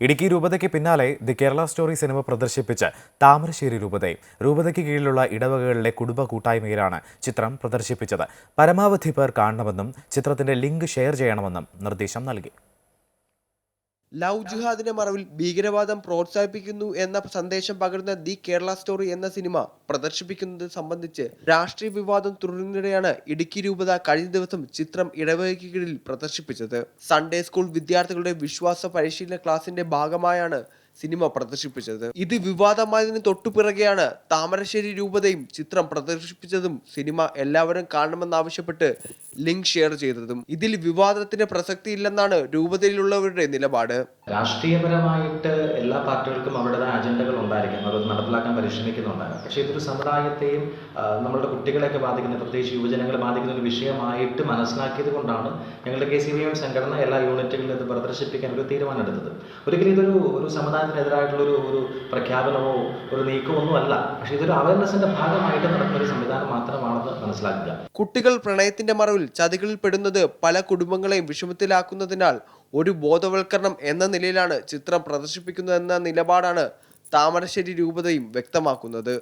ഇടുക്കി രൂപതയ്ക്ക് പിന്നാലെ the Kerala story cinema പ്രദർശിപ്പിച്ച് താമരശ്ശേരി രൂപതയും. രൂപതയ്ക്ക് കീഴിലുള്ള ഇടവകകളിലെ കുടുംബ കൂട്ടായ്മയിലാണ് ചിത്രം പ്രദർശിപ്പിച്ചത്. പരമാവധി പേർ കാണണമെന്നും ചിത്രത്തിന്റെ ലിങ്ക് ഷെയർ ചെയ്യണമെന്നും നിർദ്ദേശം നൽകി. ലവ് ജുഹാദിന്റെ മറവിൽ ഭീകരവാദം പ്രോത്സാഹിപ്പിക്കുന്നു എന്ന സന്ദേശം പകരുന്ന ദി കേരള സ്റ്റോറി എന്ന സിനിമ പ്രദർശിപ്പിക്കുന്നത് സംബന്ധിച്ച് രാഷ്ട്രീയ വിവാദം തുടരുന്നതിനിടെയാണ് ഇടുക്കി രൂപത കഴിഞ്ഞ ദിവസം ചിത്രം ഇടവകയ്ക്ക് പ്രദർശിപ്പിച്ചത്. സൺഡേ സ്കൂൾ വിദ്യാർത്ഥികളുടെ വിശ്വാസ പരിശീലന ക്ലാസിന്റെ ഭാഗമായാണ് സിനിമ പ്രദർശിപ്പിച്ചത്. ഇത് വിവാദമായതിന് തൊട്ടുപിറകെയാണ് താമരശ്ശേരി രൂപതയും ചിത്രം പ്രദർശിപ്പിച്ചതും സിനിമ എല്ലാവരും കാണണമെന്നാവശ്യപ്പെട്ട് ലിങ്ക് ഷെയർ ചെയ്തതും. ഇതിൽ വിവാദത്തിന് പ്രസക്തിയില്ലെന്നാണ് രൂപതയിലുള്ളവരുടെ നിലപാട്. രാഷ്ട്രീയപരമായിട്ട് എല്ലാ പാർട്ടികൾക്കും അവരുടേതായ അജണ്ടകൾ ഉണ്ടായിരിക്കും. അത് നടപ്പിലാക്കാൻ പരിശ്രമിക്കുന്നുണ്ടാകും പക്ഷേ ഇതൊരു സമുദായത്തെയും നമ്മളുടെ കുട്ടികളെയൊക്കെ ബാധിക്കുന്ന പ്രത്യേകിച്ച് യുവജനങ്ങളെ ബാധിക്കുന്ന ഒരു വിഷയമായിട്ട് മനസ്സിലാക്കിയത് കൊണ്ടാണ് ഞങ്ങളുടെ കെ സി ബി എം സംഘടന എല്ലാ യൂണിറ്റുകളിലും ഇത് പ്രദർശിപ്പിക്കാൻ ഒരു തീരുമാനമെടുത്തത് ഒരിക്കലും ഇതൊരു ഒരു സമുദായത്തിനെതിരായിട്ടുള്ള ഒരു ഒരു പ്രഖ്യാപനമോ ഒരു നീക്കമൊന്നും അല്ല. പക്ഷെ ഇതൊരു അവയർനെസ്സിന്റെ ഭാഗമായിട്ട് നടക്കുന്ന ഒരു സംവിധാനം മാത്രമാണെന്ന് മനസ്സിലാക്കുക. കുട്ടികൾ പ്രണയത്തിന്റെ മറവിൽ ചതികളിൽ പെടുന്നത് പല കുടുംബങ്ങളെയും വിഷമത്തിലാക്കുന്നതിനാൽ ഒരു ബോധവൽക്കരണം എന്ന നിലയിലാണ് ചിത്രം പ്രദർശിപ്പിക്കുന്നതെന്ന നിലപാടാണ് താമരശ്ശേരി രൂപതയും വ്യക്തമാക്കുന്നത്.